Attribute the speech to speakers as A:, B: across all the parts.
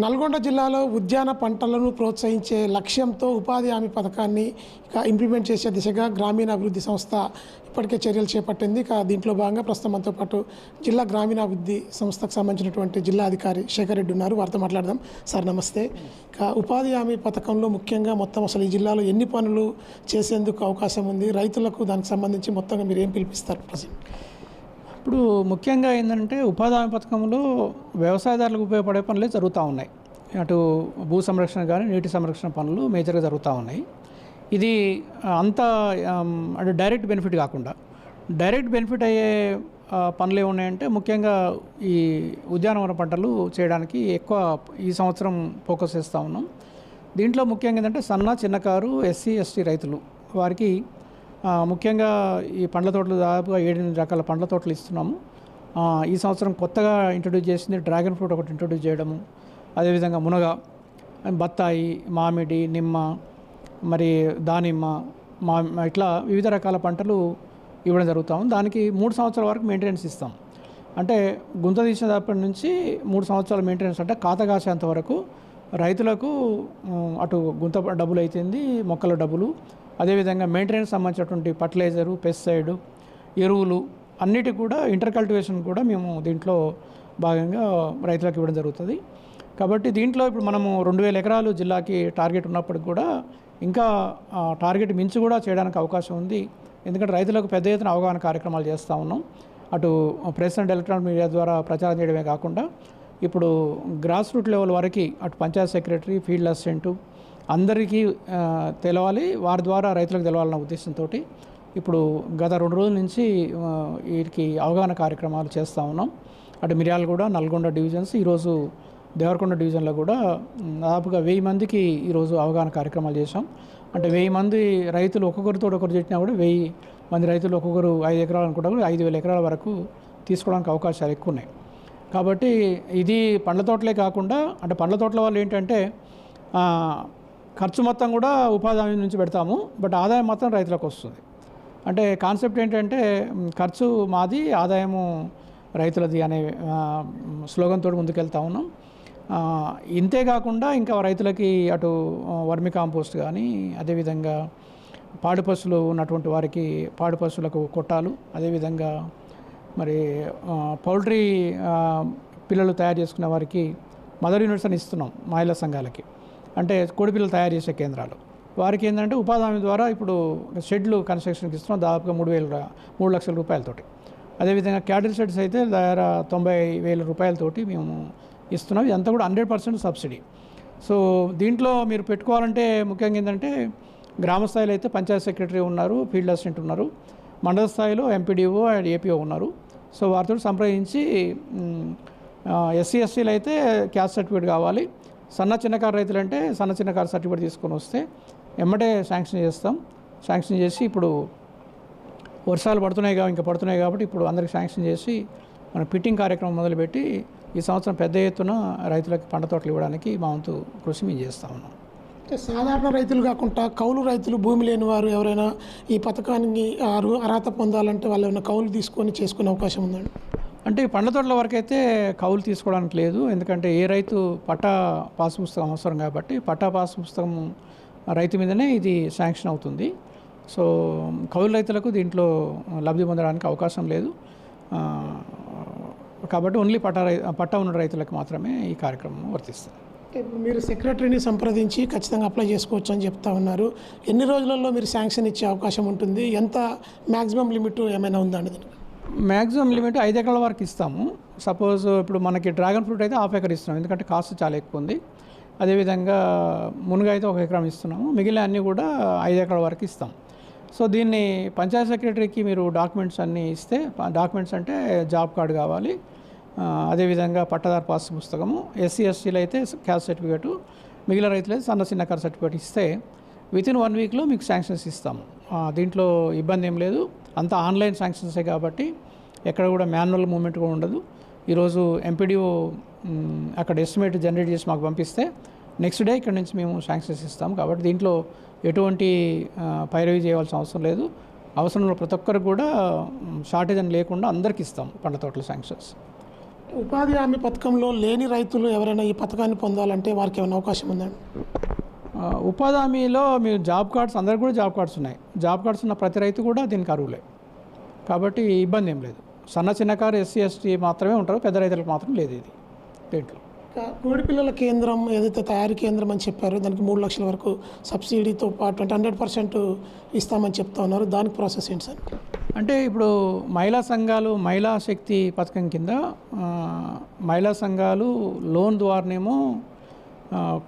A: నల్గొండ జిల్లాలో ఉద్యాన పంటలను ప్రోత్సహించే లక్ష్యంతో ఉపాధి హామీ పథకాన్ని ఇక ఇంప్లిమెంట్ చేసే దిశగా గ్రామీణాభివృద్ధి సంస్థ ఇప్పటికే చర్యలు చేపట్టింది. ఇక దీంట్లో భాగంగా ప్రస్తుతం మనతో పాటు జిల్లా గ్రామీణాభివృద్ధి సంస్థకు సంబంధించినటువంటి జిల్లా అధికారి శేఖర్ రెడ్డి ఉన్నారు. వారితో మాట్లాడదాం. సార్ నమస్తే. ఇక ఉపాధి హామీ పథకంలో ముఖ్యంగా మొత్తం అసలు ఈ జిల్లాలో ఎన్ని పనులు చేసేందుకు అవకాశం ఉంది? రైతులకు దానికి సంబంధించి మొత్తంగా మీరు ఏం పిలిపిస్తారు ప్రజెంట్
B: ఇప్పుడు ముఖ్యంగా ఏంటంటే ఉపాధి హామీ పథకంలో వ్యవసాయదారులకు ఉపయోగపడే పనులే జరుగుతూ ఉన్నాయి. అటు భూ సంరక్షణ కానీ నీటి సంరక్షణ పనులు మేజర్గా జరుగుతూ ఉన్నాయి. ఇది అంత అంటే డైరెక్ట్ బెనిఫిట్ కాకుండా డైరెక్ట్ బెనిఫిట్ అయ్యే పనులు ఏమున్నాయంటే ముఖ్యంగా ఈ ఉద్యానవన పంటలు చేయడానికి ఎక్కువ ఈ సంవత్సరం ఫోకస్ చేస్తూ ఉన్నాం. దీంట్లో ముఖ్యంగా ఏంటంటే సన్న చిన్నకారు ఎస్సీ ఎస్టీ రైతులు వారికి ముఖ్యంగా ఈ పండ్ల తోటలు దాదాపుగా ఏడెనిమిది రకాల పండ్ల తోటలు ఇస్తున్నాము. ఈ సంవత్సరం కొత్తగా ఇంట్రడ్యూస్ చేసింది డ్రాగన్ ఫ్రూట్ ఒకటి ఇంట్రడ్యూస్ చేయడము అదేవిధంగా మునగ బత్తాయి మామిడి నిమ్మ మరి దానిమ్మ మా ఇట్లా వివిధ రకాల పంటలు ఇవ్వడం జరుగుతాం దానికి మూడు సంవత్సరాల వరకు మెయింటెనెన్స్ ఇస్తాం. అంటే గుంత తీసినప్పటి నుంచి మూడు సంవత్సరాల మెయింటెనెన్స్ అంటే ఖాతా కాసేంత వరకు రైతులకు అటు గుంత డబ్బులు అవుతుంది మొక్కల డబ్బులు అదేవిధంగా మెయింటెనెన్స్ సంబంధించినటువంటి ఫర్టిలైజరు పెస్టిసైడ్ ఎరువులు అన్నిటి కూడా ఇంటర్ కల్టివేషన్ కూడా మేము దీంట్లో భాగంగా రైతులకు ఇవ్వడం జరుగుతుంది. కాబట్టి దీంట్లో ఇప్పుడు మనము రెండు వేల ఎకరాలు జిల్లాకి టార్గెట్ ఉన్నప్పటికి కూడా ఇంకా టార్గెట్ మించి కూడా చేయడానికి అవకాశం ఉంది. ఎందుకంటే రైతులకు పెద్ద ఎత్తున అవగాహన కార్యక్రమాలు చేస్తూ ఉన్నాం. అటు ప్రెస్ అండ్ ఎలక్ట్రానిక్ మీడియా ద్వారా ప్రచారం చేయడమే కాకుండా ఇప్పుడు గ్రాస్ రూట్ లెవెల్ వరకు అటు పంచాయత్ సెక్రటరీ ఫీల్డ్ అసిస్టెంటు అందరికీ తెలవాలి. వారి ద్వారా రైతులకు తెలవాలన్న ఉద్దేశంతో ఇప్పుడు గత రెండు రోజుల నుంచి వీటికి అవగాహన కార్యక్రమాలు చేస్తూ ఉన్నాం. అటు మిర్యాలగూడ నల్గొండ డివిజన్స్ ఈరోజు దేవరకొండ డివిజన్లో కూడా దాదాపుగా వెయ్యి మందికి ఈరోజు అవగాహన కార్యక్రమాలు చేశాం. అంటే వెయ్యి మంది రైతులు ఒక్కొక్కరితో ఒకరు చెప్పినా కూడా వెయ్యి మంది రైతులు ఒక్కొక్కరు ఐదు ఎకరాలు అనుకుంటా కూడా ఐదు వేల ఎకరాల వరకు తీసుకోవడానికి అవకాశాలు ఎక్కువ ఉన్నాయి కాబట్టి ఇది పండ్ల తోటలే కాకుండా అంటే పండ్ల తోటల వల్ల ఏంటంటే ఖర్చు మొత్తం కూడా ఉపాధి హామీ నుంచి పెడతాము బట్ ఆదాయం మొత్తం రైతులకు వస్తుంది. అంటే కాన్సెప్ట్ ఏంటంటే ఖర్చు మాది ఆదాయము రైతులది అనే స్లోగన్తో ముందుకెళ్తా ఉన్నాం. ఇంతే కాకుండా ఇంకా రైతులకి అటు వర్మి కాంపోస్ట్ కానీ అదేవిధంగా పాడి పశువులు ఉన్నటువంటి వారికి పాడి పశువులకు కొట్టాలు అదేవిధంగా మరి పౌల్ట్రీ పిల్లలు తయారు చేసుకునే వారికి మదర్ యూనిట్స్ అని ఇస్తున్నాం మహిళా సంఘాలకి. అంటే కోడిపిల్లలు తయారు చేసే కేంద్రాలు. వారికి ఏంటంటే ఉపాధి హామీ ద్వారా ఇప్పుడు షెడ్లు కన్స్ట్రక్షన్కి ఇస్తున్నాం దాదాపుగా మూడు వేల మూడు లక్షల రూపాయలతోటి. అదేవిధంగా క్యాటిల్ షెడ్స్ అయితే దాదాపు తొంభై వేల రూపాయలతోటి మేము ఇస్తున్నాం. ఇదంతా కూడా హండ్రెడ్ పర్సెంట్ సబ్సిడీ. సో దీంట్లో మీరు పెట్టుకోవాలంటే ముఖ్యంగా ఏంటంటే గ్రామ స్థాయిలో అయితే పంచాయత్ సెక్రటరీ ఉన్నారు ఫీల్డ్ అసిస్టెంట్ ఉన్నారు మండల స్థాయిలో ఎంపీడీఓ అండ్ ఏపీఓ ఉన్నారు. సో వారితో సంప్రదించి ఎస్సీ ఎస్సీలు అయితే క్యాస్ట్ సర్టిఫికేట్ కావాలి. సన్న చిన్నకారు రైతులు అంటే సన్న చిన్నకారు సర్టిఫికేట్ తీసుకొని వస్తే ఎమ్మటే శాంక్షన్ చేస్తాం. శాంక్షన్ చేసి ఇప్పుడు వర్షాలు పడుతున్నాయి కాబట్టి ఇంకా పడుతున్నాయి కాబట్టి ఇప్పుడు అందరికి శాంక్షన్ చేసి మన పిట్టింగ్ కార్యక్రమం మొదలుపెట్టి ఈ సంవత్సరం పెద్ద ఎత్తున రైతులకు పంట తోటలు ఇవ్వడానికి మా వంతు కృషి మేము చేస్తా ఉన్నాం.
A: అంటే సాధారణ రైతులు కాకుండా కౌలు రైతులు భూమి లేని వారు ఎవరైనా ఈ పథకానికి అర్హత పొందాలంటే వాళ్ళు ఏమైనా కౌలు తీసుకొని చేసుకునే అవకాశం ఉందండి?
B: అంటే ఈ పండ్ల తోటల వరకు అయితే కౌలు తీసుకోవడానికి లేదు. ఎందుకంటే ఏ రైతు పట్టా పాస్ పుస్తకం అవసరం కాబట్టి పట్టా పాస్ పుస్తకం రైతు మీదనే ఇది శాంక్షన్ అవుతుంది. సో కౌలు రైతులకు దీంట్లో లబ్ధి పొందడానికి అవకాశం లేదు. కాబట్టి ఓన్లీ పట్టా రై పట్టా ఉన్న రైతులకు మాత్రమే ఈ కార్యక్రమం వర్తిస్తుంది.
A: మీరు సెక్రటరీని సంప్రదించి ఖచ్చితంగా అప్లై చేసుకోవచ్చు అని చెప్తా ఉన్నారు. ఎన్ని రోజులలో మీరు శాంక్షన్ ఇచ్చే అవకాశం ఉంటుంది? ఎంత మ్యాక్సిమం లిమిట్ ఏమైనా ఉందా అండి దీనికి?
B: మ్యాక్సిమం లిమిట్ ఐదు ఎకరాల వరకు ఇస్తాము. సపోజ్ ఇప్పుడు మనకి డ్రాగన్ ఫ్రూట్ అయితే హాఫ్ ఎకర్ ఇస్తున్నాం. ఎందుకంటే కాస్ట్ చాలా ఎక్కువ ఉంది. అదేవిధంగా మునుగ అయితే ఒక ఎకరం ఇస్తున్నాము. మిగిలిన అన్నీ కూడా ఐదు ఎకరాల వరకు ఇస్తాం. సో దీన్ని పంచాయత్ సెక్రటరీకి మీరు డాక్యుమెంట్స్ అన్నీ ఇస్తే డాక్యుమెంట్స్ అంటే జాబ్ కార్డు కావాలి. అదేవిధంగా పట్టదారు పాస్ పుస్తకము ఎస్సీ ఎస్టీలు అయితే క్యాస్ట్ సర్టిఫికేటు మిగిలిన రైతులు అయితే సన్న చిన్న సర్టిఫికేట్ ఇస్తే వితిన్ వన్ వీక్లో మీకు శాంక్షన్స్ ఇస్తాము. దీంట్లో ఇబ్బంది ఏం లేదు. అంతా ఆన్లైన్ శాంక్షన్సే కాబట్టి ఎక్కడ కూడా మాన్యువల్ మూమెంట్ కూడా ఉండదు. ఈరోజు ఎంపీడీఓ అక్కడ ఎస్టిమేట్ జనరేట్ చేసి మాకు పంపిస్తే నెక్స్ట్ డే ఇక్కడ నుంచి మేము శాంక్షన్స్ ఇస్తాం. కాబట్టి దీంట్లో ఎటువంటి పైరవి చేయవలసిన అవసరం లేదు. అవసరంలో ప్రతి ఒక్కరు కూడా షార్టేజ్ అని లేకుండా అందరికి ఇస్తాం పండ్ల తోటల శాంక్షన్స్.
A: ఉపాధి హామీ పథకంలో లేని రైతులు ఎవరైనా ఈ పథకాన్ని పొందాలంటే వారికి ఏమైనా అవకాశం ఉందండి
B: ఉపాధి హామీలో మీరు జాబ్ కార్డ్స్ అందరికి కూడా జాబ్ కార్డ్స్ ఉన్నాయి. జాబ్ కార్డ్స్ ఉన్న ప్రతి రైతు కూడా దీనికి అర్హులే. కాబట్టి ఇబ్బంది ఏం లేదు. సన్న చిన్నకారు ఎస్సీ ఎస్టీ మాత్రమే ఉంటారు. పెద్ద రైతులకు మాత్రం లేదు ఇది. దీంట్లో?
A: కోడి పిల్లల కేంద్రం ఏదైతే తయారీ కేంద్రం అని చెప్పారో దానికి మూడు లక్షల వరకు సబ్సిడీతో పాటు అంటే హండ్రెడ్ పర్సెంట్ ఇస్తామని చెప్తా ఉన్నారు. దానికి ప్రాసెస్ ఏంటి సార్?
B: అంటే ఇప్పుడు మహిళా సంఘాలు మహిళా శక్తి పథకం కింద మహిళా సంఘాలు లోన్ ద్వారానేమో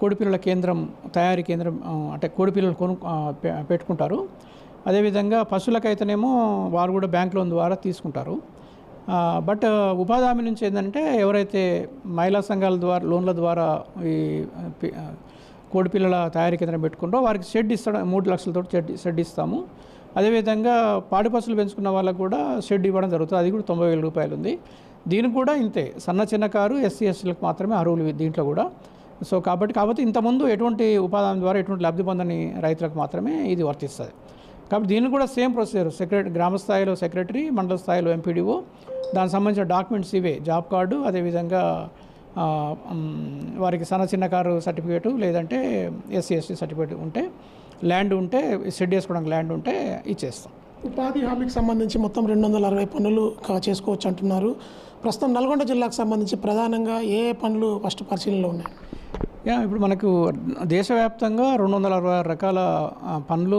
B: కోడిపిల్లల కేంద్రం తయారీ కేంద్రం అంటే కోడిపిల్లలు కొను పె- పెట్టుకుంటారు. అదేవిధంగా పశువులకైతేనేమో వారు కూడా బ్యాంక్ లోన్ ద్వారా తీసుకుంటారు. బట్ ఉపాధి హామీ నుంచి ఏంటంటే ఎవరైతే మహిళా సంఘాల ద్వారా లోన్ల ద్వారా ఈ కోడిపిల్లల తయారీ కేంద్రం పెట్టుకుంటో వారికి షెడ్ ఇస్తాడు మూడు లక్షలతో షెడ్ షెడ్ ఇస్తాము. అదేవిధంగా పాడి పశువులు పెంచుకున్న వాళ్ళకు కూడా షెడ్ ఇవ్వడం జరుగుతుంది. అది కూడా తొంభై వేల రూపాయలు ఉంది దీనికి కూడా ఇంతే. సన్న చిన్నకారు ఎస్సీ ఎస్టీలకు మాత్రమే అర్హులు దీంట్లో కూడా. సో కాబట్టి కాబట్టి ఇంతకుముందు ఎటువంటి ఉపాధి ద్వారా ఎటువంటి లబ్ధి పొందని రైతులకు మాత్రమే ఇది వర్తిస్తుంది. కాబట్టి దీనికి కూడా సేమ్ ప్రొసీజర్. సెక్రటరీ గ్రామ స్థాయిలో సెక్రటరీ మండల స్థాయిలో ఎంపీడీఓ దానికి సంబంధించిన డాక్యుమెంట్స్ ఇవే. జాబ్ కార్డు అదేవిధంగా వారికి సన్న చిన్నకారు సర్టిఫికేటు లేదంటే ఎస్సీ ఎస్టీ సర్టిఫికేట్ ఉంటే ల్యాండ్ ఉంటే సెడ్ చేసుకోవడానికి ల్యాండ్ ఉంటే ఇచ్చేస్తాం.
A: ఉపాధి హామీకి సంబంధించి మొత్తం రెండు వందల అరవై పనులు చేసుకోవచ్చు అంటున్నారు. ప్రస్తుతం నల్గొండ జిల్లాకు సంబంధించి ప్రధానంగా ఏ ఏ పనులు ఫస్ట్ పరిశీలనలో ఉన్నాయి?
B: యా ఇప్పుడు మనకు దేశవ్యాప్తంగా రెండు వందల అరవై ఆరు రకాల పనులు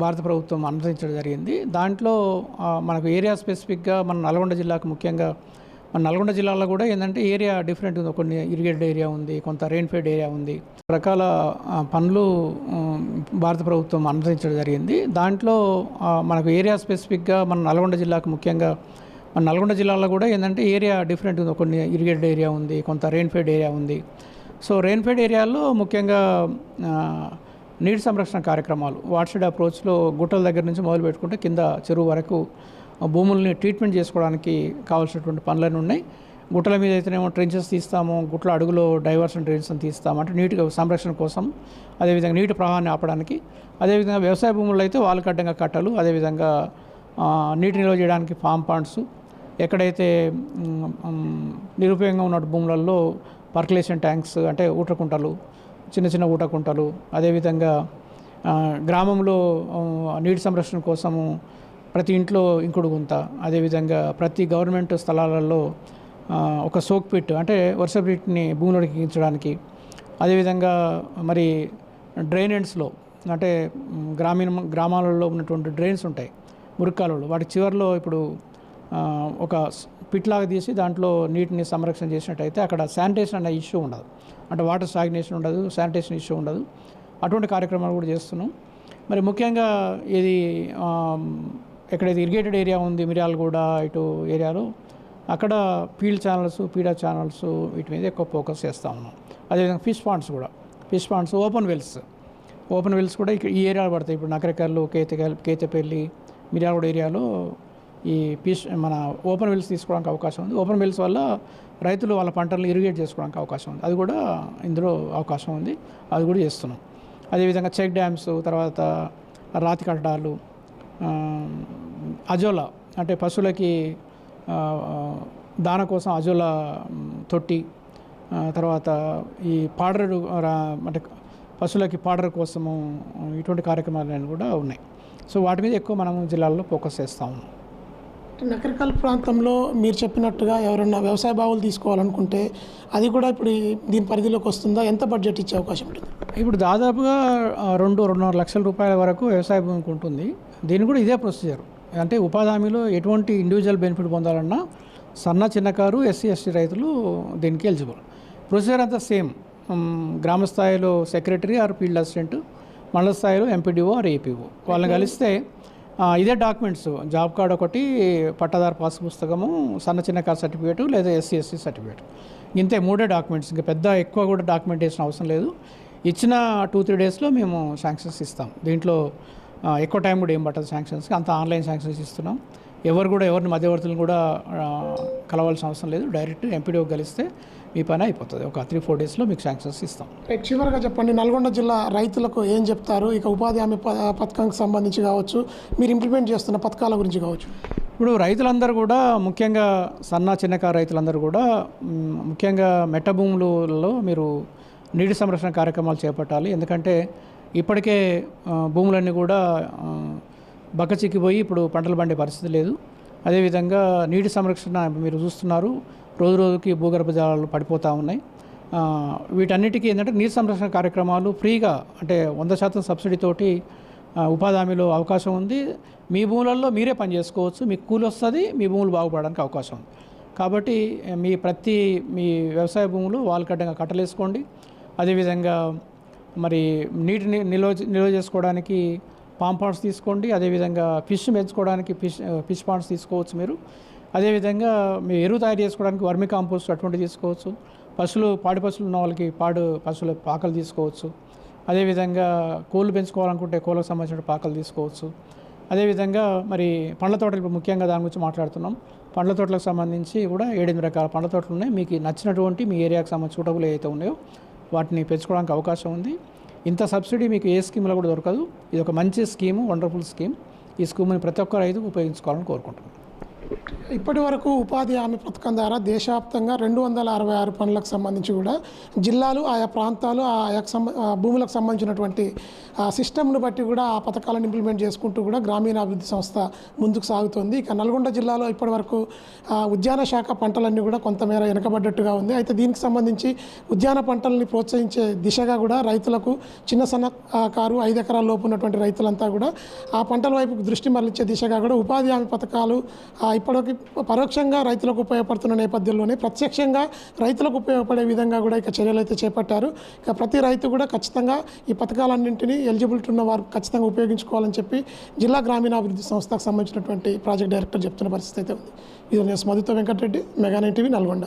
B: భారత ప్రభుత్వం అనుమతించడం జరిగింది. దాంట్లో మనకు ఏరియా స్పెసిఫిక్గా మన నల్గొండ జిల్లాకు ముఖ్యంగా మన నల్గొండ జిల్లాలో కూడా ఏంటంటే ఏరియా డిఫరెంట్ ఉంది. కొన్ని ఇరిగేటెడ్ ఏరియా ఉంది కొంత రెయిన్ఫెడ్ ఏరియా ఉంది. రకాల పనులు భారత ప్రభుత్వం అనుమతించడం జరిగింది. దాంట్లో మనకు ఏరియా స్పెసిఫిక్గా మన నల్గొండ జిల్లాకు ముఖ్యంగా మన నల్గొండ జిల్లాలో కూడా ఏంటంటే ఏరియా డిఫరెంట్ ఉంది. కొన్ని ఇరిగేటెడ్ ఏరియా ఉంది కొంత రెయిన్ఫెడ్ ఏరియా ఉంది. సో రెయిన్ఫెడ్ ఏరియాల్లో ముఖ్యంగా నీటి సంరక్షణ కార్యక్రమాలు వాట్సెడ్ అప్రోచ్లో గుట్టల దగ్గర నుంచి మొదలు పెట్టుకుంటే కింద చెరువు వరకు భూముల్ని ట్రీట్మెంట్ చేసుకోవడానికి కావాల్సినటువంటి పనులన్నీ ఉన్నాయి. గుట్టల మీద అయితేనేమో ట్రెంచెస్ తీస్తాము గుట్ల అడుగులో డైవర్షన్ ట్రెంచెస్ తీస్తాము. అంటే నీటి సంరక్షణ కోసం అదేవిధంగా నీటి ప్రవాహాన్ని ఆపడానికి అదేవిధంగా వ్యవసాయ భూముల్లో అయితే వాలుకడ్డంగా కట్టలు అదేవిధంగా నీటి నిల్వ చేయడానికి ఫామ్ పాండ్స్ ఎక్కడైతే నిరుపయోగంగా ఉన్న భూములలో పర్కులేషన్ ట్యాంక్స్ అంటే ఊటకుంటలు చిన్న చిన్న ఊటకుంటలు అదేవిధంగా గ్రామంలో నీటి సంరక్షణ కోసము ప్రతి ఇంట్లో ఇంకుడు గుంత అదేవిధంగా ప్రతి గవర్నమెంట్ స్థలాలలో ఒక సోక్ పిట్ అంటే వర్ష నీటిని భూమిలోకి ఎక్కించడానికి అదేవిధంగా మరి డ్రైన్ ఎండ్స్లో అంటే గ్రామీణ గ్రామాలలో ఉన్నటువంటి డ్రైన్స్ ఉంటాయి మురికాలలో వాటి చివరిలో ఇప్పుడు ఒక పిట్లాగా తీసి దాంట్లో నీటిని సంరక్షణ చేసినట్టయితే అక్కడ శానిటేషన్ అనే ఇష్యూ ఉండదు. అంటే వాటర్ స్టాగ్నేషన్ ఉండదు శానిటేషన్ ఇష్యూ ఉండదు. అటువంటి కార్యక్రమాలు కూడా చేస్తున్నాం. మరి ముఖ్యంగా ఇది ఎక్కడైతే ఇరిగేటెడ్ ఏరియా ఉంది మిర్యాలగూడ ఇటు ఏరియాలో అక్కడ ఫీల్డ్ ఛానల్స్ పీడా ఛానల్స్ వీటి మీద ఎక్కువ ఫోకస్ చేస్తూ ఉన్నాం. అదేవిధంగా ఫిష్ పాండ్స్ కూడా. Fish ponds open wells. Open wells కూడా ఇక్కడ ఈ ఏరియాలో పడతాయి. ఇప్పుడు నకరకల్లు కేతకల్ కేతపల్లి మిర్యాలగూడ ఏరియాలో ఈ పీస్ మన ఓపెన్ వెల్స్ తీసుకోవడానికి అవకాశం ఉంది. ఓపెన్ వెల్స్ వల్ల రైతులు వాళ్ళ పంటలను ఇరిగేట్ చేసుకోవడానికి అవకాశం ఉంది. అది కూడా ఇందులో అవకాశం ఉంది. అది కూడా చేస్తున్నాం. అదేవిధంగా చెక్ డ్యామ్స్ తర్వాత రాతి కట్టడాలు అజోలా అంటే పశువులకి దాన కోసం అజోలా తొట్టి తర్వాత ఈ పాడరు అంటే పశువులకి పాడరు కోసము ఇటువంటి కార్యక్రమాలు కూడా ఉన్నాయి. సో వాటి మీద ఎక్కువ మనం జిల్లాల్లో ఫోకస్ చేస్తూ ఉన్నాం.
A: నకరికల్ ప్రాంతంలో మీరు చెప్పినట్టుగా ఎవరైనా వ్యవసాయ బావులు తీసుకోవాలనుకుంటే అది కూడా ఇప్పుడు దీని పరిధిలోకి వస్తుందా? ఎంత బడ్జెట్ ఇచ్చే అవకాశం ఉంటుంది?
B: ఇప్పుడు దాదాపుగా రెండు రెండున్నర లక్షల రూపాయల వరకు వ్యవసాయ భూమికి ఉంటుంది. దీని కూడా ఇదే ప్రొసీజర్. అంటే ఉపాధి హామీలో ఎటువంటి ఇండివిజువల్ బెనిఫిట్ పొందాలన్నా సన్న చిన్నకారు ఎస్సీ ఎస్టీ రైతులు దీనికి ఎలిజిబుల్. ప్రొసీజర్ అంతా సేమ్. గ్రామ స్థాయిలో సెక్రటరీ ఆర్ ఫీల్డ్ అసిస్టెంట్ మండల స్థాయిలో ఎంపీడీఓ ఆర్ ఏపీఓ. వాళ్ళని కలిస్తే ఇదే డాక్యుమెంట్స్. జాబ్ కార్డ్ ఒకటి పట్టాదారు పాస్ పుస్తకము సన్న చిన్న కార్ సర్టిఫికేట్ లేదా ఎస్సీ ఎస్సీ సర్టిఫికేట్. ఇంతే మూడే డాక్యుమెంట్స్. ఇంకా పెద్ద ఎక్కువ కూడా డాక్యుమెంటేషన్ అవసరం లేదు. ఇచ్చిన టూ త్రీ డేస్లో మేము శాంక్షన్స్ ఇస్తాం. దీంట్లో ఎక్కువ టైం కూడా ఏం పట్టదు శాంక్షన్స్కి. అంత ఆన్లైన్ శాంక్షన్స్ ఇస్తున్నాం. ఎవరు కూడా ఎవరిని మధ్యవర్తులను కూడా కలవాల్సిన అవసరం లేదు. డైరెక్ట్ ఎంపీడీఓ కలిస్తే మీ పని అయిపోతుంది. ఒక త్రీ ఫోర్ డేస్లో మీకు శాంక్షన్స్ ఇస్తాం.
A: చివరిగా చెప్పండి నల్గొండ జిల్లా రైతులకు ఏం చెప్తారు? ఇక ఉపాధి హామీ పథకానికి సంబంధించి కావచ్చు మీరు ఇంప్లిమెంట్ చేస్తున్న పథకాల గురించి కావచ్చు.
B: ఇప్పుడు రైతులందరూ కూడా ముఖ్యంగా సన్న చిన్నకారు రైతులందరూ కూడా ముఖ్యంగా మెట్ట భూములలో మీరు నీటి సంరక్షణ కార్యక్రమాలు చేపట్టాలి. ఎందుకంటే ఇప్పటికే భూములన్నీ కూడా బక్కచిక్కిపోయి ఇప్పుడు పంటలు పండే పరిస్థితి లేదు. అదేవిధంగా నీటి సంరక్షణ మీరు చూస్తున్నారు. రోజు రోజుకి భూగర్భ జలాలు పడిపోతూ ఉన్నాయి. వీటన్నిటికీ ఏంటంటే నీటి సంరక్షణ కార్యక్రమాలు ఫ్రీగా అంటే వంద శాతం సబ్సిడీతోటి ఉపాధి హామీలో అవకాశం ఉంది. మీ భూములలో మీరే పని చేసుకోవచ్చు. మీకు కూలి వస్తుంది మీ భూములు బాగుపడడానికి అవకాశం ఉంది. కాబట్టి మీ ప్రతి మీ వ్యవసాయ భూములు వాల్కడ్డంగా కట్టలేసుకోండి. అదేవిధంగా మరి నీటిని నిల్వ నిల్వ చేసుకోవడానికి పామ్ పాండ్స్ తీసుకోండి. అదేవిధంగా ఫిష్ పెంచుకోవడానికి ఫిష్ ఫిష్ పాండ్స్ తీసుకోవచ్చు మీరు. అదేవిధంగా మీ ఎరువు తయారు చేసుకోవడానికి వర్మి కాంపోస్ట్ అటువంటి తీసుకోవచ్చు. పశువులు పాడి పశువులు ఉన్న వాళ్ళకి పాడు పశువుల పాకలు తీసుకోవచ్చు. అదేవిధంగా కోళ్ళు పెంచుకోవాలనుకుంటే కోళ్ళకు సంబంధించిన పాకలు తీసుకోవచ్చు. అదేవిధంగా మరి పండ్ల తోటలు ముఖ్యంగా దాని గురించి మాట్లాడుతున్నాం. పండ్ల తోటలకు సంబంధించి కూడా ఏడెనిమిది రకాల పండ్ల తోటలు ఉన్నాయి. మీకు నచ్చినటువంటి మీ ఏరియాకు సంబంధించి సూటబుల్ ఏవైతే ఉన్నాయో వాటిని పెంచుకోవడానికి అవకాశం ఉంది. ఇంత సబ్సిడీ మీకు ఏ స్కీమ్లో కూడా దొరకదు. ఇది ఒక మంచి స్కీము వండర్ఫుల్ స్కీమ్. ఈ స్కీమ్ని ప్రతి ఒక్క రైతు ఉపయోగించుకోవాలని కోరుకుంటున్నాను
A: ఇప్పటి వరకు ఉపాధి హామీ పథకం ద్వారా దేశవ్యాప్తంగా రెండు వందల అరవై ఆరు పనులకు సంబంధించి కూడా జిల్లాలు ఆయా ప్రాంతాలు ఆయా భూములకు సంబంధించినటువంటి ఆ సిస్టమ్ను బట్టి కూడా ఆ పథకాలను ఇంప్లిమెంట్ చేసుకుంటూ కూడా గ్రామీణాభివృద్ధి సంస్థ ముందుకు సాగుతోంది. ఇక నల్గొండ జిల్లాలో ఇప్పటి వరకు ఆ, ఉద్యాన శాఖ పంటలన్నీ కూడా కొంతమేర వెనకబడ్డట్టుగా ఉంది. అయితే దీనికి సంబంధించి ఉద్యాన పంటల్ని ప్రోత్సహించే దిశగా కూడా రైతులకు చిన్న సన్నకారు ఐదు ఎకరాల లోపు ఉన్నటువంటి రైతులంతా కూడా ఆ పంటల వైపు దృష్టి మరలించే దిశగా కూడా ఉపాధి హామీ పథకాలు ఇప్పటికి పరోక్షంగా రైతులకు ఉపయోగపడుతున్న నేపథ్యంలోనే ప్రత్యక్షంగా రైతులకు ఉపయోగపడే విధంగా కూడా ఇక చర్యలు అయితే చేపట్టారు. ఇక ప్రతి రైతు కూడా ఖచ్చితంగా ఈ పథకాలన్నింటినీ ఎలిజిబిలిటీ ఉన్న వారు ఖచ్చితంగా ఉపయోగించుకోవాలని చెప్పి జిల్లా గ్రామీణాభివృద్ధి సంస్థకు సంబంధించినటువంటి ప్రాజెక్ట్ డైరెక్టర్ చెప్తున్న పరిస్థితి అయితే ఉంది. ఇది నేను మధుతో వెంకటరెడ్డి మెగానై టీవీ నల్గొండ.